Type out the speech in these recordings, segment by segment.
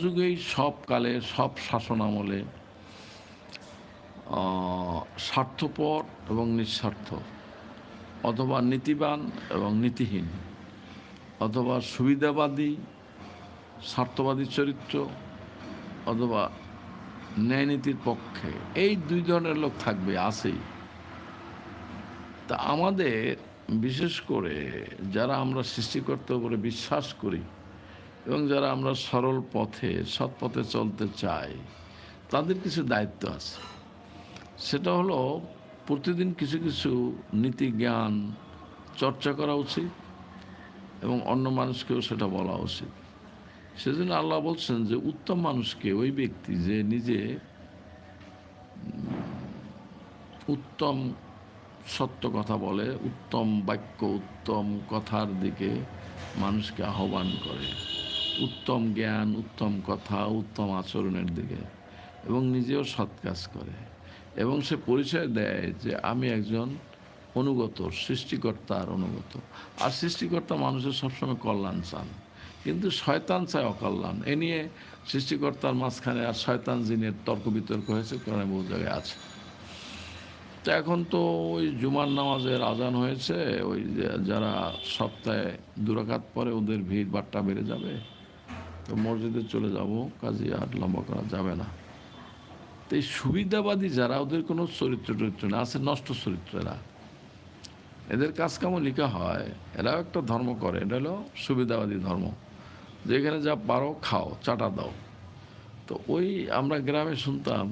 যুগেই সব কালে, সব শাসন আমলে স্বার্থপর এবং নিঃস্বার্থ, অথবা নীতিবান এবং নীতিহীন, অথবা সুবিধাবাদী, স্বার্থবাদী চরিত্র, অথবা ন্যায়নীতির পক্ষে, এই দুই ধরনের লোক থাকবে, আছেই। তা আমাদের, বিশেষ করে যারা আমরা সৃষ্টিকর্তার উপরে বিশ্বাস করি এবং যারা আমরা সরল পথে, সৎ পথে চলতে চাই, তাদের কিছু দায়িত্ব আছে। সেটা হলো প্রতিদিন কিছু কিছু নীতি, জ্ঞান চর্চা করা উচিত এবং অন্য মানুষকেও সেটা বলা উচিত। সেজন্য আল্লাহ বলছেন যে, উত্তম মানুষকে, ওই ব্যক্তি যে নিজে উত্তম সত্য কথা বলে, উত্তম বাক্য, উত্তম কথার দিকে মানুষকে আহ্বান করে। উত্তম জ্ঞান, উত্তম কথা, উত্তম আচরণের দিকে এবং নিজেও সৎ কাজ করে। এবং সে পরিচয় দেয় যে আমি একজন অনুগত সৃষ্টিকর্তার অনুগত। আর সৃষ্টিকর্তা মানুষের সবসময় কল্যাণ চান। কিন্তু শয়তান চায় অকল্যাণ। এ নিয়ে সৃষ্টিকর্তার মাঝখানে আর শয়তান জিনের তর্ক বিতর্ক হয়েছে কারণে বহু জায়গায় আছে। তো এখন তো ওই জুমার নামাজের আজান হয়েছে, ওই যারা সপ্তাহে দুরাকাত পরে ওদের ভিড় বাট্টা বেড়ে যাবে। তো মসজিদে চলে যাব, কাজে আর লম্বা করা যাবে না। তো এই সুবিধাবাদী যারা, ওদের কোনো চরিত্র টরিত্র না, আছে নষ্ট চরিত্র এরা। এদের কাজ কামও লেখা হয়, এরাও একটা ধর্ম করে, এটা হলো সুবিধাবাদী ধর্ম। যেখানে যা পারো খাও, চাটা দাও। তো ওই আমরা গ্রামে শুনতাম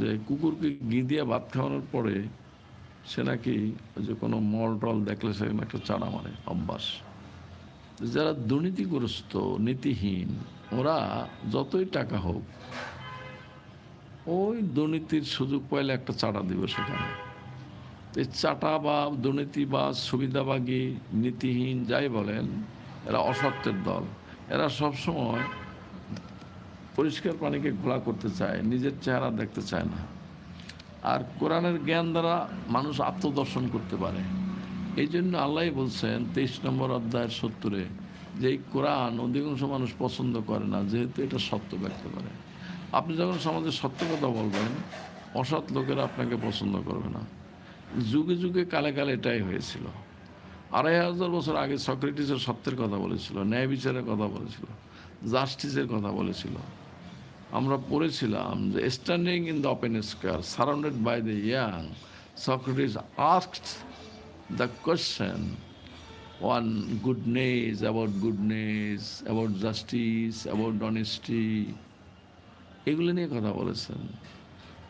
যে কুকুরকে ঘি দিয়ে ভাত খাওয়ানোর পরে সে নাকি ওই যে কোনো মল টল দেখলে সেখানে একটা চাড়া মারে, অভ্যাস। যারা দুর্নীতিগ্রস্ত, নীতিহীন, ওরা যতই টাকা হোক, ওই দুর্নীতির সুযোগ পাইলে একটা চাটা দিবে সেখানে। এই চাটা বা দুর্নীতি বা সুবিধাবাগী, নীতিহীন যাই বলেন, এরা অসত্যের দল। এরা সবসময় পরিষ্কার পানিকে ঘোলা করতে চায়, নিজের চেহারা দেখতে চায় না। আর কোরআনের জ্ঞান দ্বারা মানুষ আত্মদর্শন করতে পারে। এই জন্য আল্লাহ বলছেন তেইশ নম্বর অধ্যায়ের সত্তরে, যে এই কোরআন অধিকাংশ মানুষ পছন্দ করে না, যেহেতু এটা সত্য ব্যক্ত করে। আপনি যখন সমাজে সত্য কথা বলবেন, অসৎ লোকেরা আপনাকে পছন্দ করবে না। যুগে যুগে কালে কালে এটাই হয়েছিল। আড়াই হাজার বছর আগে সক্রেটিসের সত্যের কথা বলেছিল, ন্যায় বিচারের কথা বলেছিল, জাস্টিসের কথা বলেছিল। আমরা পড়েছিলাম যে standing in the open square surrounded by the young Socrates asked the question one goodness about goodness about justice about honesty এগুলো নিয়ে কথা বলেছেন।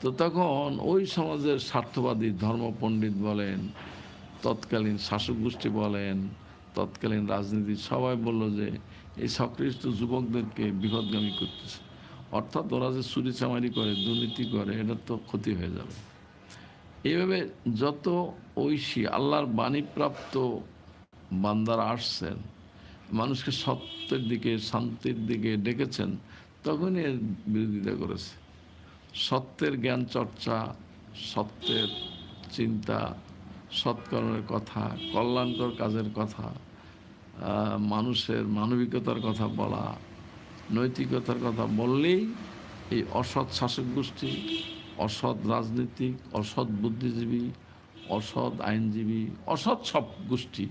তো তখন ওই সমাজের স্বার্থবাদী ধর্মপণ্ডিত বলেন, তৎকালীন শাসক গোষ্ঠী বলেন, তৎকালীন রাজনীতি সবাই বলল যে এই সকৃষ্ট যুবকদেরকে বিপদগামী করতেছে। অর্থাৎ ওরা যে চুরি চামারি করে, দুর্নীতি করে এটা তো ক্ষতি হয়ে যাবে। এইভাবে যত ঐশী, আল্লাহর বাণীপ্রাপ্ত বান্দারা আসছেন, মানুষকে সত্যের দিকে, শান্তির দিকে ডেকেছেন, তখনই এর বিরোধিতা করেছে। সত্যের জ্ঞান চর্চা, সত্যের চিন্তা, সৎকর্মের কথা, কল্যাণকর কাজের কথা মানুষের মানবিকতার কথা বলা, নৈতিকতার কথা বললেই এই অসৎ শাসক গোষ্ঠী অসৎ রাজনীতিক অসৎ বুদ্ধিজীবী, অসৎ আইনজীবী, অসৎ সব গোষ্ঠী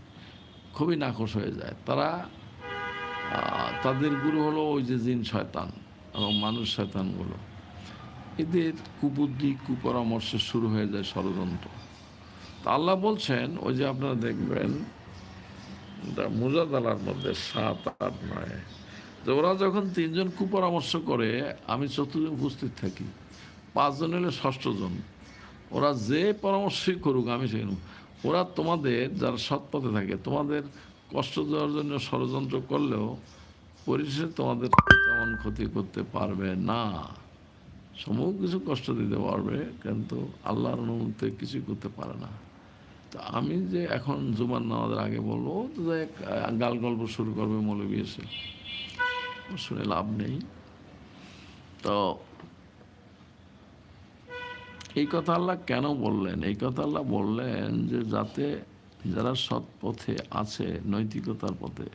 খুবই নাকশ হয়ে যায়। তারা তাদের গুরু হলো ওই যে জিন শয়তান এবং মানুষ শয়তানগুলো। এদের কুবুদ্ধি, কুপরামর্শ শুরু হয়ে যায় ষড়যন্ত্র। তা আল্লাহ বলছেন, ওই যে আপনারা দেখবেন মুজাদালার মধ্যে সাত, আট, নয়, যে ওরা যখন তিনজন কুপরামর্শ করে, আমি চতুর্থ উপস্থিত থাকি। পাঁচজন হলে ষষ্ঠজন। ওরা যে পরামর্শই করুক, আমি সেখানে ওরা তোমাদের যারা সৎ পথে থাকে, তোমাদের কষ্ট দেওয়ার জন্য ষড়যন্ত্র করলেও পরিশেষে তোমাদের তেমন ক্ষতি করতে পারবে না। সমূহ কিছু কষ্ট দিতে পারবে, কিন্তু আল্লাহর অনুমতি কিছুই করতে পারে না। তো আমি যে এখন জুমার নামাজের আগে বলব তো যে গাল গল্প শুরু করবে মৌলবী এসে। শুনে লাভ নেই। তো এই কথা আল্লাহ কেন বললেন এই কথা আল্লাহ বললেন যে যাতে যারা সৎ পথে আছে, নৈতিকতার পথে,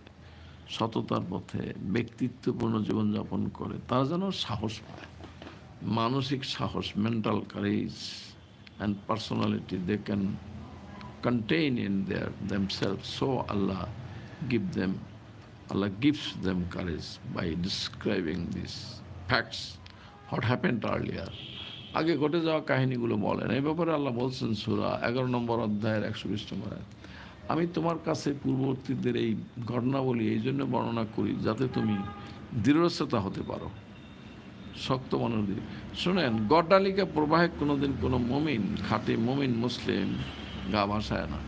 সততার পথে, ব্যক্তিত্বপূর্ণ জীবনযাপন করে, তারা যেন সাহস পায় মানসিক সাহস mental courage and personality they can contain in their, themselves. So Allah give them Allah gives them courage by describing this facts what happened earlier. আগে ঘটে যাওয়া কাহিনীগুলো বলেন। এই ব্যাপারে আল্লাহ বলছেন সুরা এগারো নম্বর অধ্যায়ের একশো বিশ নম্বর আমি তোমার কাছে পূর্ববর্তীদের এই ঘটনাবলী এই জন্য বর্ণনা করি যাতে তুমি দৃঢ়শ্রতা হতে পারো। শক্ত মনের দিকে। শুনেন, গড্ডালিকা প্রবাহে কোনোদিন কোনো মমিন, খাটে মমিন মুসলিম গা ভাসায় না।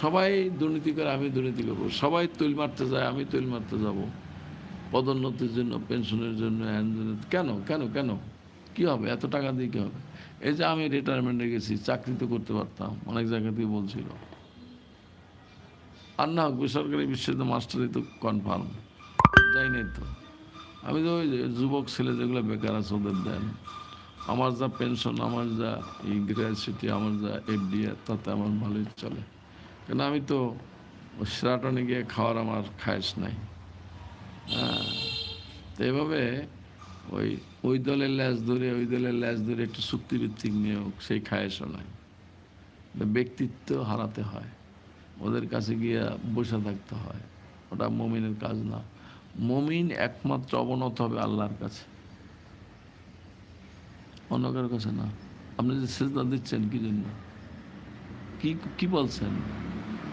সবাই দুর্নীতি করে, আমি দুর্নীতি করব। সবাই তৈল মারতে যায়, আমি তৈল মারতে যাব। পদোন্নতির জন্য, পেনশনের জন্য। কেন? কেন? কেন? কি হবে? এত টাকা দিয়ে কী হবে? এই যে আমি রিটায়ারমেন্টে গেছি, চাকরি তো করতে পারতাম, অনেক জায়গা থেকে বলছিল। আর না হোক, বেসরকারি বিশ্ববিদ্যালয় মাস্টারই তো কনফার্ম যাই নাই তো। আমি তো ওই যুবক ছেলে যেগুলো বেকার আছে ওদের দেন। আমার যা পেনশন আমার যা এই গ্র্যাজুয়েটি আমার যা এফডি তাতে আমার ভালোই চলে। কেন আমি তো সেরাটনে গিয়ে খাওয়ার আমার খায়স নাই। হ্যাঁ তো এভাবে ওই ওই দলের ল্যাজ ধরে, ওই দলের ল্যাজ ধরে একটু চুক্তিভিত্তিক নিয়োগ, সেই খায়সও নাই ব্যক্তিত্ব হারাতে হয়। ওদের কাছে গিয়ে বসে থাকতে হয়। ওটা মমিনের কাজ না। মমিন একমাত্র অবনত হবে আল্লাহর কাছে। অন্য কারোর কাছে না। আপনি যে সেজদা দিচ্ছেন কি জন্য? কি কি বলছেন?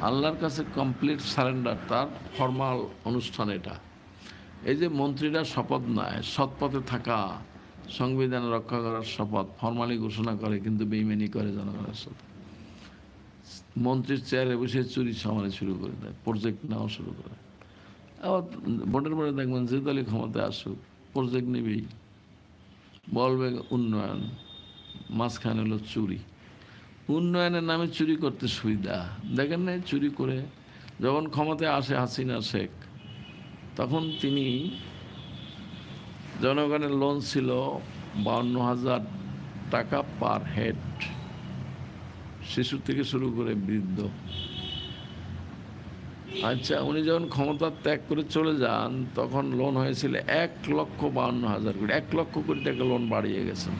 আল্লাহর কাছে কমপ্লিট সারেন্ডার তার ফর্মাল অনুষ্ঠান এটা। এই যে মন্ত্রীরা শপথ নেয়, সৎপথে থাকা, সংবিধান রক্ষা করার শপথ, ফর্মালি ঘোষণা করে কিন্তু বেইমানি করে জনগণের সাথে। মন্ত্রীর চেয়ারে বসে চুরি সামানে শুরু করে দেয় প্রজেক্ট নেওয়া শুরু করে আবার ভোটের পরে দেখবেন যে দলই ক্ষমতায় আসুক প্রজেক্ট নেবেই। বলবে উন্নয়ন, মাঝখানে হলো চুরি। উন্নয়নের নামে চুরি করতে সুবিধা। দেখেন না চুরি করে যখন ক্ষমতায় আসে হাসিনা, শেখ তখন তিনি জনগণের লোন ছিল বাউন্ন হাজার টাকা পার হেড শিশু থেকে শুরু করে বৃদ্ধ। আচ্ছা উনি যখন ক্ষমতা ত্যাগ করে চলে যান, তখন লোন হয়েছিল এক লক্ষ বাউন্ন হাজার কোটি, এক লক্ষ কোটি টাকা লোন বাড়িয়ে গেছেন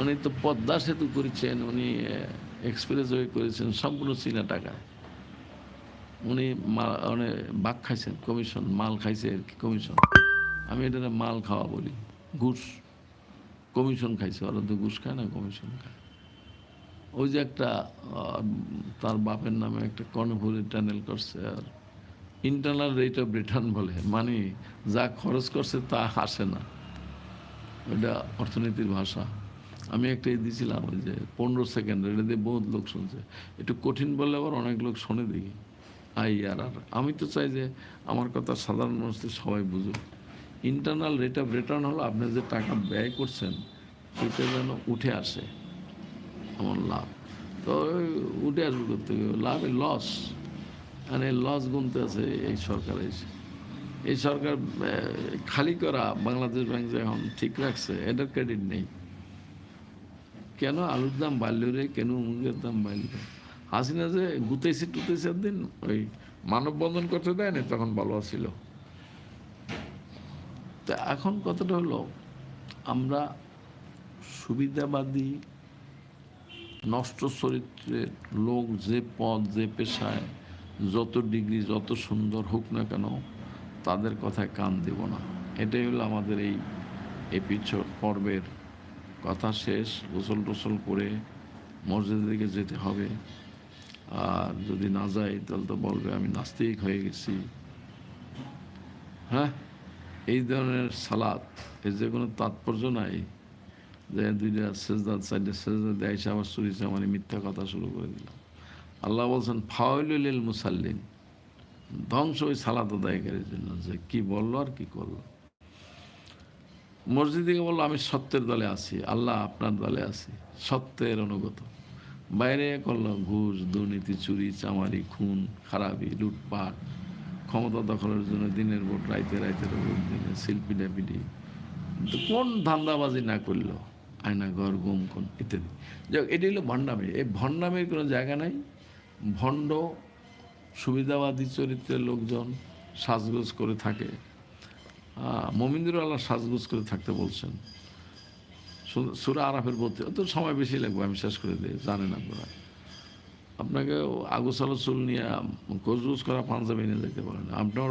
উনি তো পদ্মা সেতু করেছেন, উনি এক্সপ্রেস ওয়ে করেছেন, সম্পূর্ণ চীনা টাকায় উনি মাল মানে বাঘ খাইছেন কমিশন মাল খাইছে আর কি কমিশন আমি এটা মাল খাওয়া বলি, ঘুষ। কমিশন খাইছে, ওরা তো ঘুষ খায় না কমিশন খায়। ওই যে একটা তার বাপের নামে একটা কর্ণফুলি টানেল করছে আর ইন্টারনাল রেট অফ রিটার্ন বলে মানে যা খরচ করছে তা আসে না। ওইটা অর্থনীতির ভাষা। আমি একটা দিয়েছিলাম ওই যে পনেরো সেকেন্ড এটা দিয়ে বহুত লোক শুনছে। একটু কঠিন বললে আবার অনেক লোক শোনে দেখি। I R R. আমি তো চাই যে আমার কথা সাধারণ মানুষদের সবাই বুঝুক। ইন্টারনাল রেট অফ রিটার্ন হলো আপনি যে টাকা ব্যয় করছেন, সেটা যেন উঠে আসে। আমার লাভ। তো উঠে আসবে করতে লাভে লস মানে লস গুনতে আছে এই সরকার এসে। এই সরকার খালি করা বাংলাদেশ ব্যাংক যে এখন ঠিক রাখছে, এটার ক্রেডিট নেই। কেন? আলুর দাম বাড়ল রে, কেন? মুগের দাম বাড়ল। হাসিনা যে গুতেছে টুতেছে দিন ওই মানববন্ধন করতে দেয় না তখন ভালো ছিল তা এখন কথাটা হলো, আমরা সুবিধাবাদী, নষ্ট চরিত্রের লোক যে পদ যে পেশায়, যত ডিগ্রি, যত সুন্দর হোক না কেন, তাদের কথায় কান দেব না। এটাই হলো আমাদের এই এপিসোড, পর্বের কথা শেষ গোসল টোসল করে মসজিদের দিকে যেতে হবে। আর যদি না যাই তাহলে তো বলবে আমি নাস্তিক হয়ে গেছি। হ্যাঁ? এই ধরনের সালাদ এর যে কোনো তাৎপর্য নাই যে দুইটা সেজদা সাইডে সেজদা দেয় এসে আবার চুরি মানে মিথ্যা কথা শুরু করে দিলাম। আল্লাহ বলছেন ফাউলুল মুসাল্লিন। ধ্বংস ওই সালাদ আদায়কারীর জন্য, যে কি বলল আর কি করল। মসজিদে বলল, আমি সত্যের দলে আছি, আল্লাহ আপনার দলে আছি, সত্যের অনুগত। বাইরে করল ঘুষ, দুর্নীতি, চুরি, চামারি, খুন, খারাপি, লুটপাট। ক্ষমতা দখলের জন্য দিনের ভোট, রাইতে রাইতে ভোট দিনে শিল্পী ডাপিডি কোন ধান্দাবাজি না করল? আয়না, ঘর, গুম কোন ইত্যাদি। যাক, এটি হলো ভণ্ডামি। এই ভণ্ডামির কোনো জায়গা নাই। ভণ্ড, সুবিধাবাদী চরিত্রের লোকজন সাজগোজ করে থাকে। মমিন্দিরও আল্লাহ সাজগোজ করে থাকতে বলছেন। সুরা আরাফের বলতে অত সময় বেশি লাগবে, আমি শেষ করে দিই, জানেন আপনারা। আপনাকে আগুসালো চুল নিয়ে গজগুজ করা পাঞ্জাবি নিয়ে যেতে পারেন। আপনার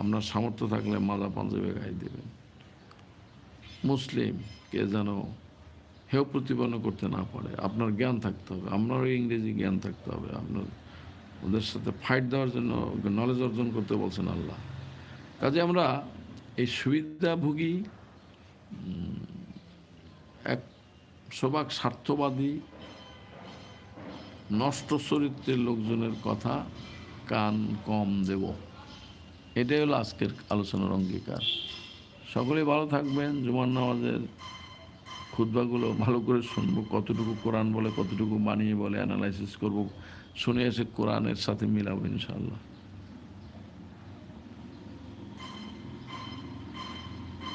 আপনার সামর্থ্য থাকলে মাজা পাঞ্জাবি গায়ে দেবেন। মুসলিম কে যেন হেয় প্রতিপন্ন করতে না পারে, আপনার জ্ঞান থাকতে হবে, আপনারও ইংরেজি জ্ঞান থাকতে হবে, আপনার ওদের সাথে ফাইট দেওয়ার জন্য নলেজ অর্জন করতে বলছেন আল্লাহ। কাজে আমরা এই সুবিধাভোগী এক সবাক স্বার্থবাদী, নষ্ট চরিত্রের লোকজনের কথা কান কম দেব। এটাই হলো আজকের আলোচনার অঙ্গীকার। সকলে ভালো থাকবেন জুমান নামাজের খুদ্বাগুলো ভালো করে শুনব, কতটুকু কোরআন বলে, কতটুকু বানিয়ে বলে অ্যানালাইসিস করব, শুনে এসে কোরআনের সাথে মিলাবো ইনশাল্লাহ